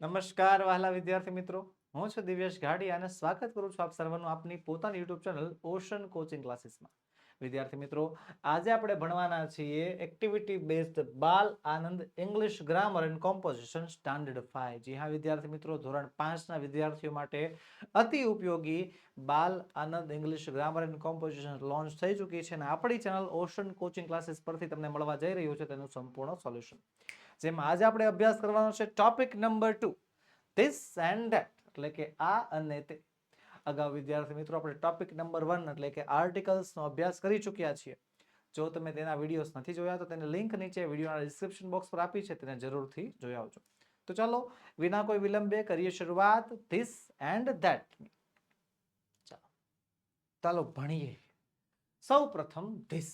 નમસ્કાર વહાલા વિદ્યાર્થી મિત્રો. હું છું દિવ્યેશ ઘાડી અને સ્વાગત કરું છું આપ સર્વનું આપની પોતાની યુટ્યુબ ચેનલ ઓશન કોચિંગ ક્લાસીસમાં. વિદ્યાર્થી મિત્રો, આજે આપણે ભણવાના છીએ activity based Bal Anand English grammar and composition standard five. જી હા વિદ્યાર્થી મિત્રો, ધોરણ પાંચના વિદ્યાર્થીઓ માટે અતિ ઉપયોગી Bal Anand English grammar and composition launch થઈ ચૂકી છે અને આપણી ચેનલ ઓશન કોચિંગ ક્લાસીસ પરથી તમને મળવા જઈ રહ્યું છે તેનું સંપૂર્ણ સોલ્યુશન. જેમાં આજે આપણે અભ્યાસ કરવાનો છે topic number two. This and that એટલે કે આ અને તે. અગાઉ વિદ્યાર્થી મિત્રો આપણે ટોપિક નંબર વન, એટલે કે આર્ટિકલ્સનો અભ્યાસ કરી ચૂક્યા છીએ. જો તમે તેના વિડીયોઝ નથી જોયા તો તેને લિંક નીચે વિડીયોના ડિસ્ક્રિપ્શન બોક્સ પર આપી છે, તેને જરૂરથી જોઈ આવજો. તો ચાલો, વિના કોઈ વિલંબે કરીએ શરૂઆત. ધીસ એન્ડ ધેટ ચાલો ચાલો ભણીએ. સૌ પ્રથમ ધીસ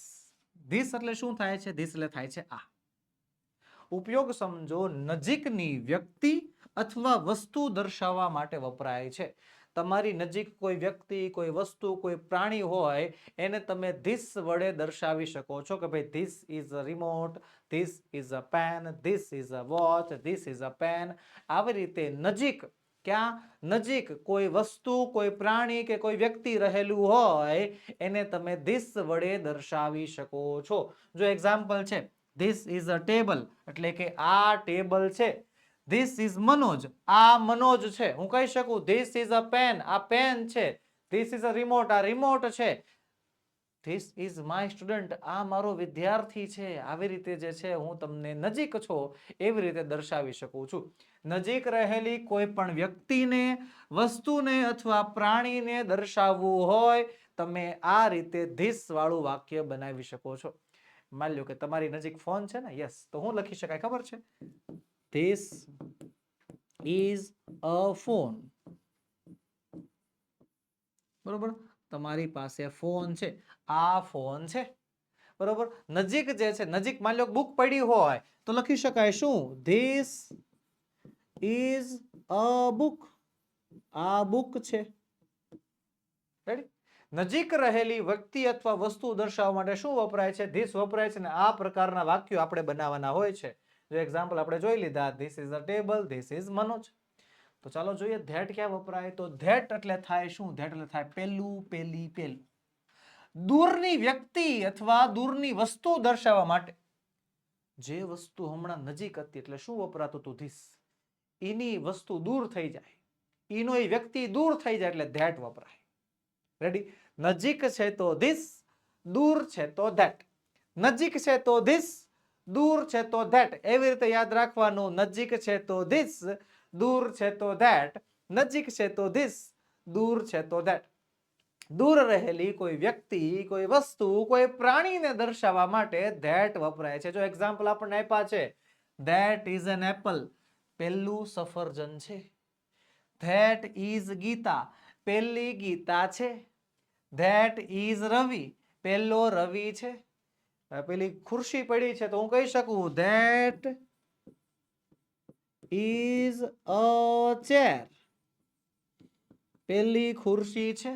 ધીસ એટલે શું થાય છે? ધીસ એટલે થાય છે આ. ઉપયોગ સમજો નજીકની વ્યક્તિ અથવા વસ્તુ દર્શાવવા માટે વપરાય છે. તમારી નજીક કોઈ વ્યક્તિ, કોઈ વસ્તુ, કોઈ પ્રાણી હોય, એને તમે ધીસ વડે દર્શાવી શકો છો કે ભાઈ this is a remote this is a pen this is a watch this is a pen આવી રીતે નજીક, ક્યાં નજીક કોઈ વસ્તુ, કોઈ પ્રાણી કે કોઈ વ્યક્તિ રહેલું હોય, એને તમે ધીસ વડે દર્શાવી શકો છો. જો એક્ઝામ્પલ છે ધીસ ઇઝ અ ટેબલ એટલે કે આ ટેબલ છે. ધીસ ઇઝ મનોજ આ મનોજ છે. હું કહી શકું ધીસ ઇઝ અ પેન આ પેન છે. ધીસ ઇઝ અ રિમોટ આ રિમોટ છે. ધીસ ઇઝ માય સ્ટુડન્ટ આ મારો વિદ્યાર્થી છે. આવી રીતે જે છે, હું તમને નજીક છો, એવી રીતે દર્શાવી શકું છું. નજીક રહેલી કોઈ પણ વ્યક્તિને, વસ્તુને અથવા પ્રાણીને દર્શાવવું હોય, તમે આ રીતે ધીસ વાળું વાક્ય બનાવી શકો છો. માની લો કે તમારી નજીક ફોન છે ને? યસ તો હું લખી શકાય, ખબર છે? ધીસ ઇઝ અ ફોન બરોબર? તમારી પાસે ફોન છે. આ ફોન છે. બરોબર? નજીક જે છે, નજીક માની લો બુક પડી હોય, તો લખી શકાય શું? ધીસ ઇઝ અ બુક આ બુક છે. રેડી નજીક રહેલી વ્યક્તિ અથવા વસ્તુ દર્શાવવા માટે શું વપરાય છે? ધીસ વપરાય છે ને આ પ્રકારના વાક્યો આપણે બનાવવાના હોય છે. જો એક્ઝામ્પલ આપણે જોઈ લીધા this is a table this is Manoj. તો ચાલો જોઈએ ધેટ ક્યાં વપરાય? તો ધેટ એટલે થાય શું? ધેટ એટલે થાય પેલું પેલી પેલું દૂરની વ્યક્તિ અથવા દૂરની વસ્તુ દર્શાવવા માટે જે વસ્તુ હમણાં નજીક હતી એટલે શું વપરાતું હતું? ધીસ એની વસ્તુ દૂર થઈ જાય. એનો એ વ્યક્તિ દૂર થઈ જાય એટલે ધેટ વપરાય. રેડી નજીક છે તો ધીસ દૂર છે તો ધેટ નજીક છે તો ધીસ દૂર છે તો ધેટ એવી રીતે યાદ રાખવાનું, નજીક છે તો ધીસ દૂર છે તો ધેટ નજીક છે તો ધીસ દૂર છે તો ધેટ દૂર રહેલી કોઈ વ્યક્તિ, કોઈ વસ્તુ, કોઈ પ્રાણીને દર્શાવવા માટે ધેટ વપરાય છે. જો એક્ઝામ્પલ આપણને આપ્યા છે ધેટ ઇઝ એન એપલ પહેલું સફરજન છે. That is Geeta. પહેલી ગીતા છે. ધેટ ઇઝ રવિ પહેલો રવિ છે. પેલી ખુરશી પડી છે તો હું કહી શકું ધેટ ઇઝ અ ચેર પેલી ખુરશી છે.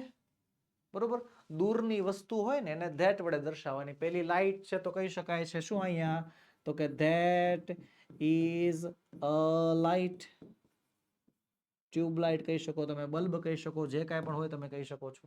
બરોબર? દૂરની વસ્તુ હોય ને એને ધેટ વડે દર્શાવવાની. પેલી લાઈટ છે તો કહી શકાય છે શું અહીંયા? તો કે that is a light tubelight કહી શકો તમે, બલ્બ કહી શકો, જે કાંઈ પણ હોય તમે કહી શકો છો.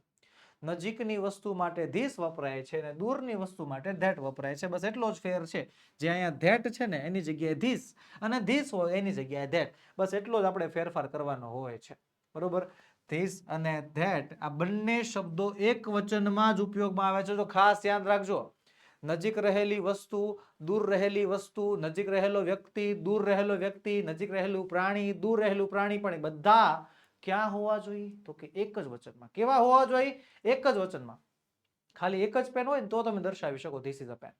નજીકની વસ્તુ માટે ધીસ વપરાય છે અને દૂરની વસ્તુ માટે ધેટ વપરાય છે. બસ એટલો જ ફેર છે. જે અહીંયા ધેટ છે ને, એની જગ્યાએ ધીસ અને ધીસ હોય એની જગ્યાએ ધેટ. બસ એટલો જ આપણે ફેરફાર કરવાનો હોય છે. બરોબર? ધીસ અને ધેટ આ બંને શબ્દો એક વચનમાં જ ઉપયોગમાં આવે છે. તો ખાસ યાદ રાખજો. નજીક રહેલી વસ્તુ, દૂર રહેલી વસ્તુ, નજીક રહેલો વ્યક્તિ, દૂર રહેલો વ્યક્તિ, નજીક રહેલું પ્રાણી, દૂર રહેલું પ્રાણી, પણ બધા ક્યાં હોવા જોઈએ? તો કે એક જ વચનમાં. કેવા હોવા જોઈએ? એક જ વચનમાં. ખાલી એક જ પેન હોય ને તો તમે દર્શાવી શકો ધીસ ઇઝ અ પેન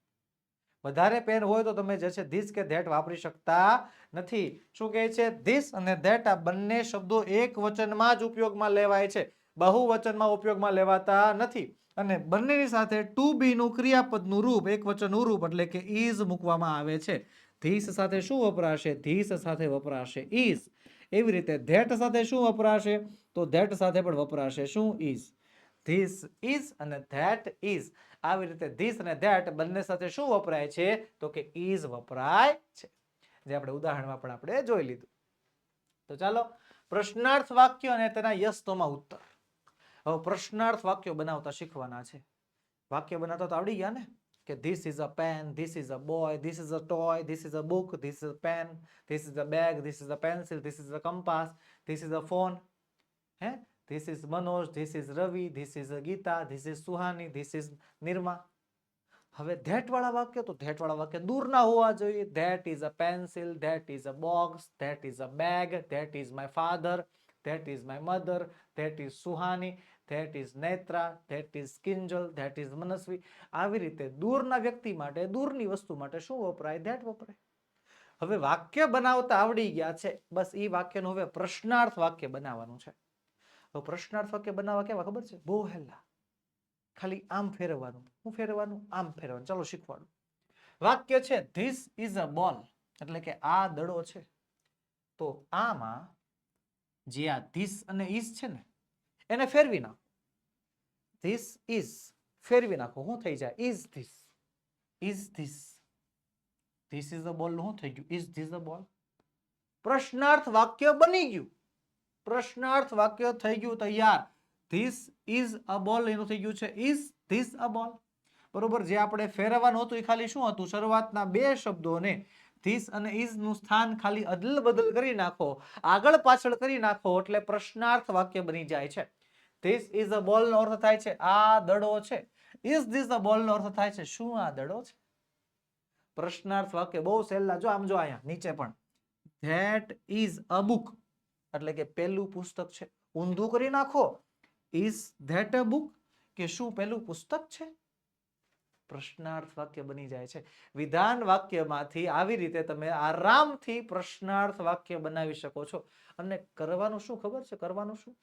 વધારે પેન હોય તો તમે જે છે ધીસ કે ધેટ વાપરી શકતા નથી. શું કહે છે? ધીસ અને ધેટ આ બંને શબ્દો એક વચનમાં જ ઉપયોગમાં લેવાય છે. બહુવચનમાં ઉપયોગમાં લેવાતા નથી. અને બંનેની સાથે ટુ બી નું ક્રિયાપદનું રૂપ, એક વચનનું રૂપ એટલે કે ઇઝ મૂકવામાં આવે છે. ધીસ સાથે શું વપરાશે? ધીસ સાથે વપરાશે ઇઝ એવી રીતે ધેટ સાથે શું વપરાશે? તો ધેટ સાથે પણ વપરાશે શું? ઇઝ ધીસ ઇઝ અને ધેટ ઇઝ આવી રીતે ધીસ અને ધેટ બંને સાથે શું વપરાય છે? તો કે ઇઝ વપરાય છે. જે આપણે ઉદાહરણમાં પણ આપણે જોઈ લીધું. તો ચાલો, પ્રશ્નાર્થ વાક્ય અને તેના યસ્તોમાં ઉત્તર. હવે પ્રશ્નાર્થ વાક્યો બનાવતા શીખવાના છે. વાક્ય બનાવતા તો આવડી ગયા ને? કે this is a pen this is a boy this is a toy this is a book this is a pen this is a bag this is a pencil this is a compass this is a phone hey this is Manoj this is Ravi this is Geeta this is Suhani this is Nirma હવે that વાળા વાક્ય તો that વાળા વાક્ય દૂર ના હોવા જોઈએ that is a pencil that is a box that is a bag that is my father that is my mother that is Suhani that is Netra, that is Kinjal, that is Manasvi. આવી રીતે દૂરના વ્યક્તિ માટે, દૂરની વસ્તુ માટે શું વપરાય? ધેટ વપરાય. હવે વાક્ય બનાવતા આવડી ગયા છે. બસ એ વાક્યનું હવે પ્રશ્નાર્થ વાક્ય બનાવવાનું છે. તો પ્રશ્નાર્થ વાક્ય બનાવવા કેવા ખબર છે? બહુ હેલા ખાલી આમ ફેરવવાનું. હું ફેરવવાનું? આમ ફેરવવાનું. ચાલો શીખવાડું. વાક્ય છે ધીસ ઇઝ અ બોલ એટલે કે આ દડો છે. તો આમાં જે આ ધીસ અને ઇઝ છે ને, એને ફેરવી નાખો. ધીસ ઇઝ ફેરવી નાખો. શું થઈ જાય. Is this is this this is a ball શું થઈ ગયું? ઇઝ ધીસ અ બોલ પ્રશ્નાર્થ વાક્ય બની ગયું. પ્રશ્નાર્થ વાક્ય થઈ ગયું તૈયાર. ધીસ ઇઝ અ બોલ એનું થઈ ગયું છે. ઇઝ ધીસ અ બોલ બરોબર? જે આપણે ફેરવવાનું હતું એ ખાલી શું હતું? શરૂઆતના બે શબ્દોને ધીસ અને ઇઝનું સ્થાન ખાલી અદલ બદલ કરી નાખો. આગળ પાછળ કરી નાખો એટલે પ્રશ્નાર્થ વાક્ય બની જાય છે. ધીસ ઇઝ અ બોલ નો અર્થ થાય છે આ દડો છે. ઇઝ ધીસ અ બોલ નો અર્થ થાય છે? શું આ દડો છે? પ્રશ્નાર્થ વાક્ય બહુ સહેલા. જો આમ જો અહીંયા, નીચે પણ. ધેટ ઇઝ અ બુક એટલે કે પહેલું પુસ્તક છે. ઊંધું કરી નાખો. ઇઝ ધેટ અ બુક કે શું પહેલું પુસ્તક છે? પ્રશ્નાર્થ વાક્ય બની જાય છે. વિધાન વાક્યમાંથી આવી રીતે તમે આરામથી પ્રશ્નાર્થ વાક્ય બનાવી શકો છો. અને કરવાનું શું ખબર છે? કરવાનું શું?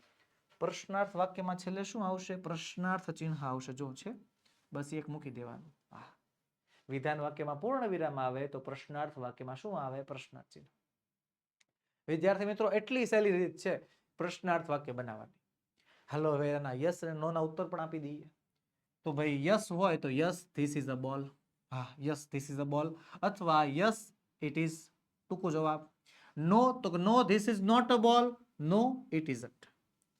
પ્રશ્નાર્થ વાક્યમાં છેલ્લે શું આવશે? પ્રશ્નાર્થ ચિહ્ન આવશે. જો છે, બસ એક મૂકી દેવાનું. હા વિધાન વાક્યમાં પૂર્ણ વિરામ આવે તો પ્રશ્નાર્થ વાક્યમાં શું આવે? પ્રશ્નાર્થ ચિહ્ન. વિદ્યાર્થી મિત્રો, એટલી સહેલી રીત છે પ્રશ્નાર્થ વાક્ય બનાવવાની. હાલો હવે એના યસ અને નો ના ઉત્તર પણ આપી દઈએ. તો ભાઈ, યસ હોય તો યસ, ધીસ ઇઝ અ બોલ. હા યસ, ધીસ ઇઝ અ બોલ. અથવા યસ, ઇટ ઇઝ ટૂંકો જવાબ. નો, તો no, this is not a ball. No, it isn't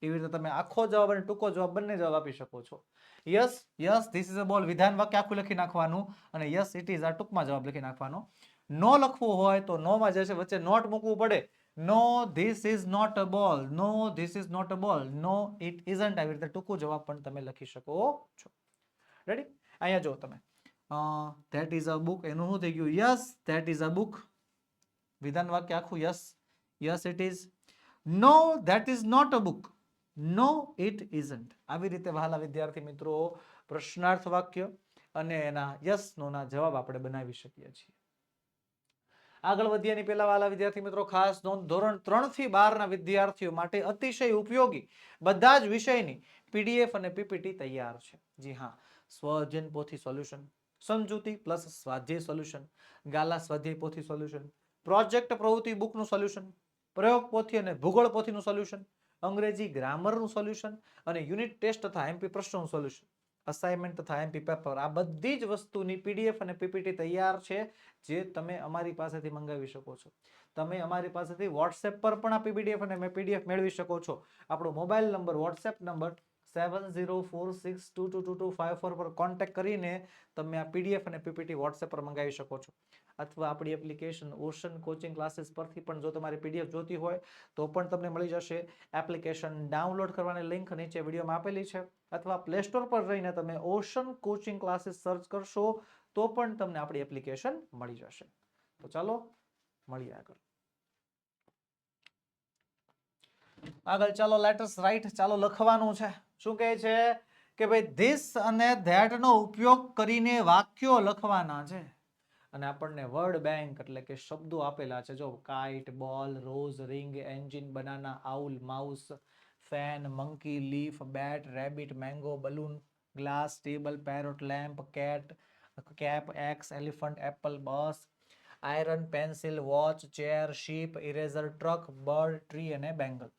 એવી રીતે તમે આખો જવાબ અને ટૂંકો જવાબ બંને જવાબ આપી શકો છો. Yes yes this is a ball વિધાન વાક્ય આખું લખી નાખવાનું અને યસ ઇટ ઇઝ આ ટૂંકમાં જવાબ લખી નાખવાનો. નો લખવું હોય તો નો માં જે છે વચ્ચે નોટ મૂકવું પડે. No this is not a ball no this is not a ball no it isn't આવી રીતે ટૂંકો જવાબ પણ તમે લખી શકો છો. રેડી અહીંયા જો તમે. ધેટ ઇઝ અ બુક એનું શું થઈ ગયું? Yes that is a book વિધાન વાક્ય આખું yes yes it is no that is not a book no it isn't આવી રીતે વહાલા વિદ્યાર્થી મિત્રો, પ્રશ્નાર્થ વાક્ય અને એના યસ નો ના જવાબ આપણે બનાવી શકીએ છીએ. આગળ વધ્યાની પહેલા વાલા વિદ્યાર્થી મિત્રો, ખાસ નોંધ, ધોરણ ત્રણથી બાર ના વિદ્યાર્થીઓ માટે અતિશય ઉપયોગી બધા જ વિષયની પીડીએફ અને પીપીટી તૈયાર છે. જી હા, સ્વજન પોથી સોલ્યુશન, સમજૂતી પ્લસ સ્વાધ્યાય સોલ્યુશન, ગાલા સ્વાધ્યાય પોથી સોલ્યુશન, પ્રોજેક્ટ પ્રવૃત્તિ બુકનું સોલ્યુશન, પ્રયોગ પોથી અને ભૂગોળ પોથીનું સોલ્યુશન અંગ્રેજી ગ્રામરનું સોલ્યુશન અને યુનિટ ટેસ્ટ તથા એમપી પ્રશ્નોનું સોલ્યુશન. અસાઇનમેન્ટ તથા એમપી પેપર આ બધી જ વસ્તુની પીડીએફ અને પીપીટી તૈયાર છે જે તમે અમારી પાસેથી મંગાવી શકો છો. તમે અમારી પાસેથી વોટ્સએપ પર પણ આ પીડીએફ અને પીડીએફ મેળવી શકો છો. આપણો mobile number WhatsApp number seven zero four six two two two two five four પર કોન્ટેક્ટ કરીને તમે આ પીડીએફ અને પીપીટી વોટ્સએપ પર મંગાવી શકો છો. અથવા આપણી એપ્લિકેશન ઓશન કોચિંગ ક્લાસીસ પરથી પણ જો તમારી પીડીએફ જોતી હોય, તો પણ તમને મળી જશે. એપ્લિકેશન ડાઉનલોડ કરવાની લિંક નીચે વિડીયોમાં આપેલી છે. અથવા પ્લે સ્ટોર પર રહીને તમે ઓશન કોચિંગ ક્લાસીસ સર્ચ કરશો, તો પણ તમને આપણી એપ્લિકેશન મળી જશે. તો ચાલો, મળીએ આગળ. આગળ ચાલો લેટર્સ રાઈટ ચાલો, લખવાનું છે. શું કહે છે? કે ભાઈ ધીસ અને ધેટ નો ઉપયોગ કરીને વાક્યો લખવાના છે. અને આપણને વર્ડ બેંક એટલે કે શબ્દો આપેલા છે. જો kite ball rose ring engine banana owl mouse fan monkey leaf bat rabbit mango balloon glass table parrot lamp cat cap axe elephant apple bus iron pencil watch chair sheep eraser truck bird tree અને bangle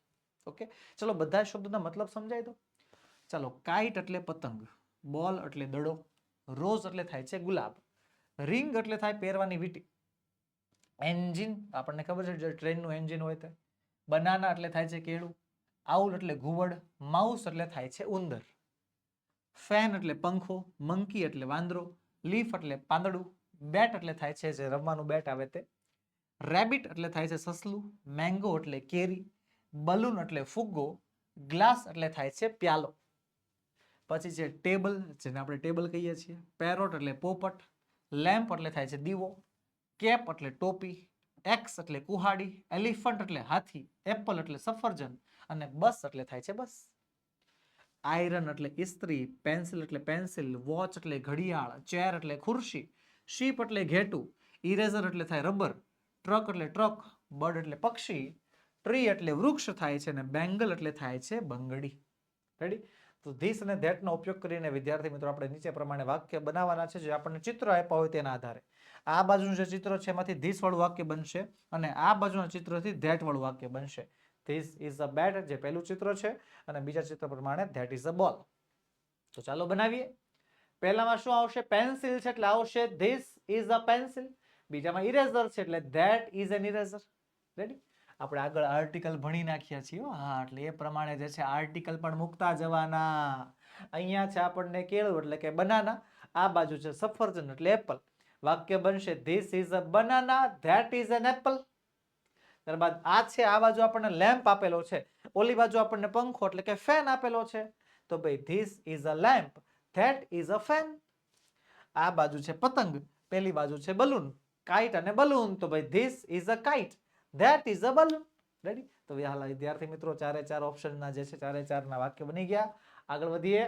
okay ચલો, બધા શબ્દોના મતલબ સમજાય તો? ચાલો kite એટલે પતંગ બોલ એટલે દડો રોઝ એટલે થાય છે ગુલાબ. રિંગ એટલે થાય પહેરવાની વીટી. એન્જિન, આપણને ખબર છે, જે ટ્રેનનું એન્જિન હોય તે. બનાના એટલે થાય છે કેળું. આઉલ એટલે ઘુવડ. માઉસ એટલે થાય છે ઉંદર. ફેન એટલે પંખો. મંકી એટલે વાંદરો. લીફ એટલે પાંદડું. બેટ એટલે થાય છે, જે રમવાનું બેટ આવે તે. રેબિટ એટલે થાય છે સસલું. મેંગો એટલે કેરી. બલૂન એટલે ફુગ્ગો. ગ્લાસ એટલે થાય છે પ્યાલો. પછી છે ટેબલ, જેને આપણે ટેબલ કહીએ છીએ. પેરોટ એટલે પોપટ. લેમ્પ એટલે થાય છે દીવો કેપ એટલે ટોપી એક્સ એટલે કુહાડી એલિફન્ટ એટલે હાથી એપલ એટલે સફરજન અને બસ એટલે થાય છે બસ. આયરન એટલે ઇસ્ત્રી પેન્સિલ એટલે પેન્સિલ વોચ એટલે ઘડિયાળ ચેર એટલે ખુરશી શીપ એટલે ઘેટું ઇરેઝર એટલે થાય રબર ટ્રક એટલે ટ્રક બર્ડ એટલે પક્ષી ટ્રી એટલે વૃક્ષ થાય છે અને બેંગલ એટલે થાય છે બંગડી. રેડી તો ધીસ અને ધેટનો ઉપયોગ કરીને વિદ્યાર્થી મિત્રો આપણે નીચે પ્રમાણે વાક્ય બનાવવાના છે, જે આપણને ચિત્ર આપ્યા હોય તેના આધારે. આ બાજુનું જે ચિત્ર છે, એમાંથી ધીસવાળું વાક્ય બનશે અને આ બાજુના ચિત્રથી ધેટવાળું વાક્ય બનશે. ધીસ ઇઝ અ બેટ, જે પહેલું ચિત્ર છે, અને બીજા ચિત્ર પ્રમાણે ધેટ ઇઝ અ બોલ. તો ચાલો બનાવીએ. પહેલામાં શું આવશે? પેન્સિલ છે, એટલે આવશે ધીસ ઇઝ અ પેન્સિલ. બીજામાં ઇરેઝર છે, એટલે that is an eraser. Ready આપણે આગળ આર્ટિકલ ભણી નાખ્યા છીએ હા. એટલે એ પ્રમાણે જે છે આર્ટિકલ પણ મૂકતા જવાના. અહીંયા છે આપણને કેળું, એટલે કે બનાના આ બાજુ છે સફરજન, એટલે એપલ વાક્ય બનશે this is a banana that is an apple ત્યારબાદ આ છે, આ બાજુ આપણને લેમ્પ આપેલો છે. ઓલી બાજુ આપણને પંખો, એટલે કે ફેન આપેલો છે. તો ભાઈ this is a lamp that is a fan આ બાજુ છે પતંગ, પેલી બાજુ છે બલૂન કાઇટ અને બલૂન તો ભાઈ this is a kite that is a balloon ready તો હાલ વિદ્યાર્થી મિત્રો, ચારે ચાર ઓપ્શનના જે છે, ચારે ચારના વાક્ય બની ગયા. આગળ વધીએ.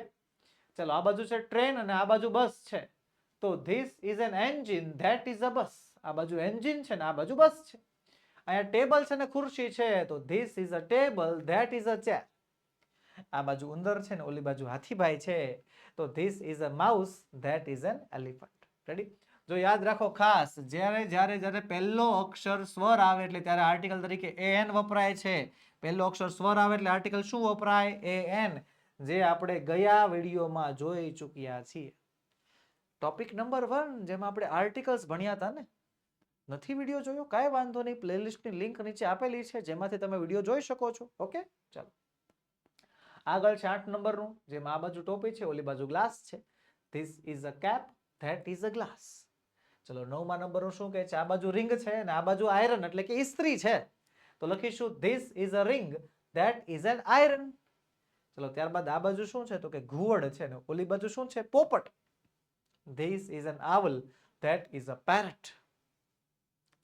ચલો, આ બાજુ છે ટ્રેન અને આ બાજુ બસ છે. તો this is an engine that is a bus આ બાજુ એન્જિન છે ને આ બાજુ બસ છે. અહીંયા ટેબલ છે ને ખુરશી છે, તો this is a table that is a chair આ બાજુ ઉંદર છે ને ઓલી બાજુ હાથીભાઈ છે. તો this is a mouse that is an elephant ready જો યાદ રાખો ખાસ, જ્યારે જ્યારે જ્યારે પહેલો અક્ષર સ્વર આવે એટલે ત્યારે આર્ટિકલ તરીકે એ એન વપરાય છે. પહેલો અક્ષર સ્વર આવે એટલે આર્ટિકલ શું વપરાય? એ એન જે આપણે ગયા વિડીયોમાં જોઈ ચૂક્યા છીએ. ટોપિક નંબર વન જેમાં આપણે આર્ટિકલ્સ ભણ્યા હતા ને? નથી વીડિયો જોયો? કાંઈ વાંધો નહીં પ્લેલિસ્ટની લિંક નીચે આપેલી છે, જેમાંથી તમે વીડિયો જોઈ શકો છો. ઓકે ચાલો. આગળ છે આઠ નંબરનું, જેમાં આ બાજુ ટોપી છે, ઓલી બાજુ ગ્લાસ છે. This is a cap that is a glass ચલો, નવમા નંબરો શું કહે છે? આ બાજુ રિંગ છે અને આ બાજુ આયરન, એટલે કે ઇસ્ત્રી છે. તો લખીશું this is a ring that is an iron ચલો, ત્યારબાદ આ બાજુ શું છે? તો કે ઘુવડ છે ને, ઓલી બાજુ શું છે? પોપટ. This is an owl that is a parrot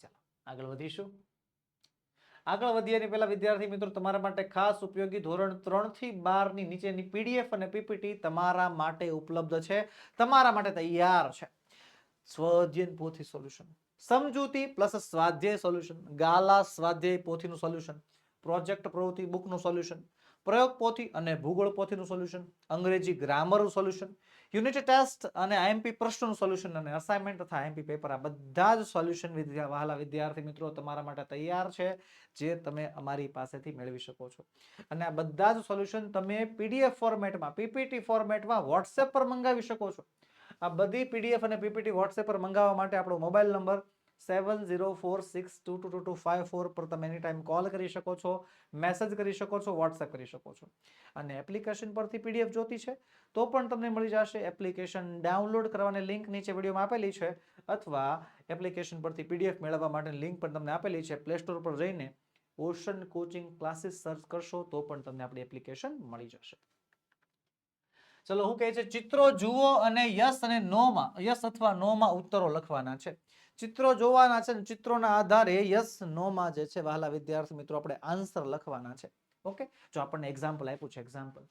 ચાલો, આગળ વધીશું. આગળ વધીએ એની પહેલા વિદ્યાર્થી મિત્રો, તમારા માટે ખાસ ઉપયોગી ધોરણ ત્રણથી બારની નીચેની પીડીએફ અને પીપીટી તમારા માટે ઉપલબ્ધ છે. તમારા માટે તૈયાર છે. સ્વઅધ્યયન પોથી સોલ્યુશન સમજૂતી પ્લસ સ્વાધ્યાય સોલ્યુશન ગાલા સ્વાધ્યાય પોથીનું સોલ્યુશન પ્રોજેક્ટ પ્રવૃત્તિ બુકનું સોલ્યુશન પ્રયોગ પોથી અને ભૂગોળ પોથીનું સોલ્યુશન અંગ્રેજી ગ્રામરનું સોલ્યુશન યુનિટ ટેસ્ટ અને આઈએમપી પ્રશ્નોનું સોલ્યુશન અને અસાઇનમેન્ટ તથા આઈએમપી પેપર આ બધા જ સોલ્યુશન વહાલા વિદ્યાર્થી મિત્રો તમારા માટે તૈયાર છે, જે તમે અમારી પાસેથી મેળવી શકો છો. અને આ બધા જ સોલ્યુશન તમે પીડીએફ ફોર્મેટમાં પીપીટી ફોર્મેટમાં વોટ્સએપ પર મંગાવી શકો છો. આ બધી પીડીએફ અને પીપીટી વોટ્સએપ પર મંગાવવા માટે આપણો mobile number seven zero four six two two two two five four પર તમે એની ટાઈમ કોલ કરી શકો છો મેસેજ કરી શકો છો વોટ્સએપ કરી શકો છો. અને એપ્લિકેશન પરથી પીડીએફ જોતી છે, તો પણ તમને મળી જશે એપ્લિકેશન ડાઉનલોડ કરવાની લિંક નીચે વિડીયોમાં આપેલી છે, અથવા એપ્લિકેશન પરથી પીડીએફ મેળવવા માટેની લિંક પણ તમને આપેલી છે પ્લે સ્ટોર પર જઈને ઓશન કોચિંગ ક્લાસીસ સર્ચ કરશો તો પણ તમને આપણી એપ્લિકેશન મળી જશે. ચલો હું કહે છે, ચિત્રો જુઓ અને યસ અને નોમાં યસ અથવા નોમાં ઉત્તરો લખવાના છે. ચિત્રો જોવાના છે ચિત્રોના આધારે યસ નોમાં જે છે, વહાલા વિદ્યાર્થી મિત્રો, આપણે આન્સર લખવાના છે. ઓકે જો આપણને એક્ઝામ્પલ આપ્યું છે એક્ઝામ્પલ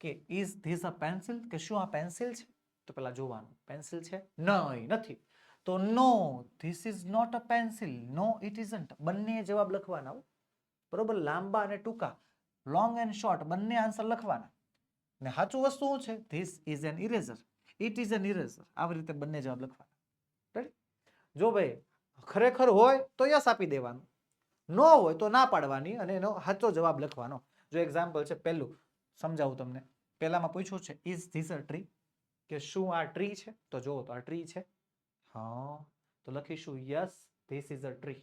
કે ઇઝ ધીસ અ પેન્સિલ કે શું આ પેન્સિલ છે? તો પેલા જોવાનું. પેન્સિલ છે? નહીં, નથી. તો no this is not a pencil no it isn't બંને જવાબ લખવાના. બરોબર? લાંબા અને ટૂંકા. લોંગ એન્ડ શોર્ટ બંને આન્સર લખવાના. ને સાચું વસ્તુ શું છે? This is an eraser it is an eraser આવી રીતે બંને જવાબ લખવાના. રેડી જો ભાઈ ખરેખર હોય તો યસ આપી દેવાનું. ન હોય તો ના પાડવાની અને એનો સાચો જવાબ લખવાનો. જો એક્ઝામ્પલ છે, પહેલું સમજાવું તમને. પહેલામાં પૂછ્યું છે ઇઝ ધીસ અ ટ્રી કે શું આ ટ્રી છે? તો જુઓ તો આ ટ્રી છે. હા. તો લખીશું yes this is a tree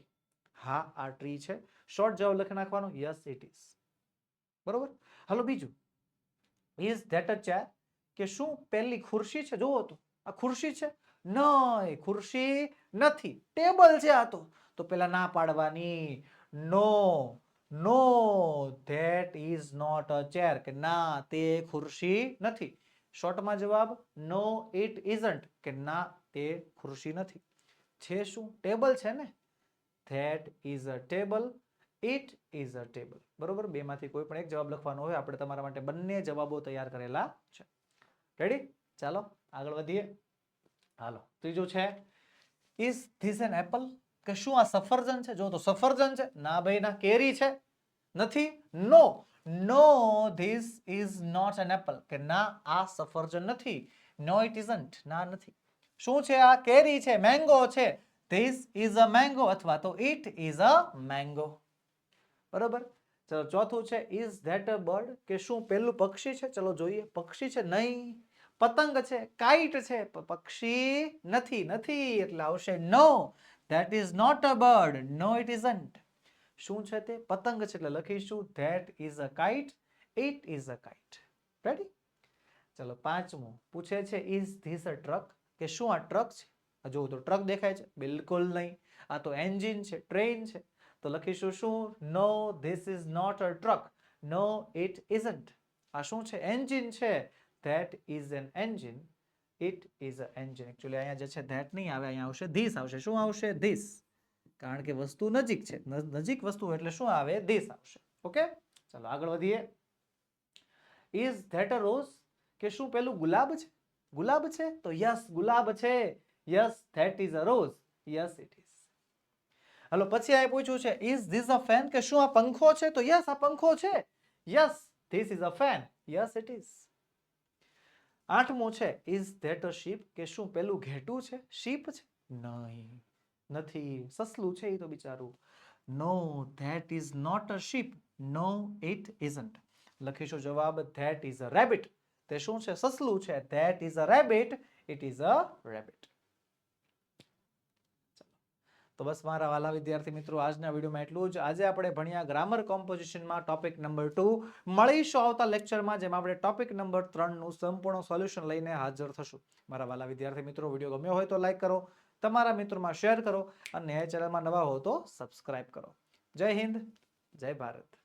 હા, આ ટ્રી છે. શોર્ટ જવાબ લખી નાખવાનો યસ ઇટ ઇઝ બરોબર? હાલો, બીજું. ઇઝ ધેટ અ ચેર કે શું પહેલી ખુરશી છે? જોવો તો, આ ખુરશી છે? નહીં ખુરશી નથી. ટેબલ છે આ તો. તો પેલા ના પાડવાની. No no, that is not a chair કે ના, તે ખુરશી નથી. શોર્ટમાં જવાબ, નો, ઇટ ઇઝન્ટ કે ના, તે ખુરશી નથી. છે શું? ટેબલ છે ને? That is a table, it is a table. બરોબર? બેમાંથી કોઈ પણ એક જવાબ લખવાનો હોય, આપણે તમારા માટે બંને જવાબો તૈયાર કરેલા છે. રેડી ચાલો, આગળ વધીએ. હાલો, ત્રીજું છે ઇઝ ધીસ એન એપલ કે શું આ સફરજન છે? જો તો સફરજન છે. ના ભાઈ, ના, કેરી છે. નથી? No no this is not an apple કે ના, આ સફરજન નથી. નો ઇટ ઇઝન્ટ ના, નથી. શું છે આ? કેરી છે મેંગો છે. ધીસ ઇઝ અ મેંગો અથવા તો ઇટ ઇઝ અ મેંગો બરોબર? ચલો, ચોથું છે ઇઝ ધેટ અ બર્ડ કે શું પહેલું પક્ષી છે? ચલો, જોઈએ. પક્ષી છે? નહીં. પતંગ છે? કાઇટ છે? પક્ષી નથી નથી. એટલે આવશે no that is not a bird no it isn't શું છે તે? પતંગ છે એટલે લખીશું that is a kite it is a kite ready ચલો, પાંચમું. પૂછે છે ઇઝ ધીસ અ ટ્રક કે શું આ ટ્રક છે? જોવો તો ટ્રક દેખાય છે. બિલકુલ નહીં. આ તો એન્જિન છે ટ્રેન છે. તો લખીશું શું no this is not a truck no it isn't આ શું છે? એન્જિન છે. That is an engine it is a engine actually અહીંયા જે છે ધેટ નહીં આવે, અહીંયા આવશે. ધીસ આવશે. શું આવશે? ધીસ કારણ કે વસ્તુ નજીક છે. ન- નજીક વસ્તુ એટલે શું આવે? ધીસ આવશે. ઓકે ચાલો, આગળ વધીએ. ઇઝ ધેટ અ રોઝ કે શું પેલું ગુલાબ છે? ગુલાબ છે? તો યસ ગુલાબ છે. Yes that is a rose yes it is hello, પછી આ પૂછ્યું છે ઇઝ ધીસ અ ફેન કે શું આ પંખો છે? તો યસ આ પંખો છે. Yes this is a fan yes it is આઠમું છે ઇઝ ધેટ અ શીપ કે શું પેલું ઘેટું છે? શીપ છે? નહીં. નથી. સસલું છે એ તો બિચારું. No that is not a sheep no it isn't લખીશું જવાબ ધેટ ઇઝ અ રેબિટ તે શું છે? સસલું છે. That is a rabbit it is a rabbit તો બસ મારા વાલા વિદ્યાર્થી મિત્રો, આજના વિડીયોમાં એટલું જ. આજે આપણે ભણ્યા ગ્રામર કોમ્પોઝિશનમાં ટોપિક નંબર ટુ મળીશું આવતા લેક્ચરમાં જેમાં આપણે ટોપિક નંબર ત્રણનું સંપૂર્ણ સોલ્યુશન લઈને હાજર થશું. મારા વાલા વિદ્યાર્થી મિત્રો, વીડિયો ગમ્યો હોય તો લાઈક કરો, તમારા મિત્રોમાં શેર કરો, અને એ ચેનલમાં નવા હો તો સબસ્ક્રાઈબ કરો. જય હિન્દ, જય ભારત.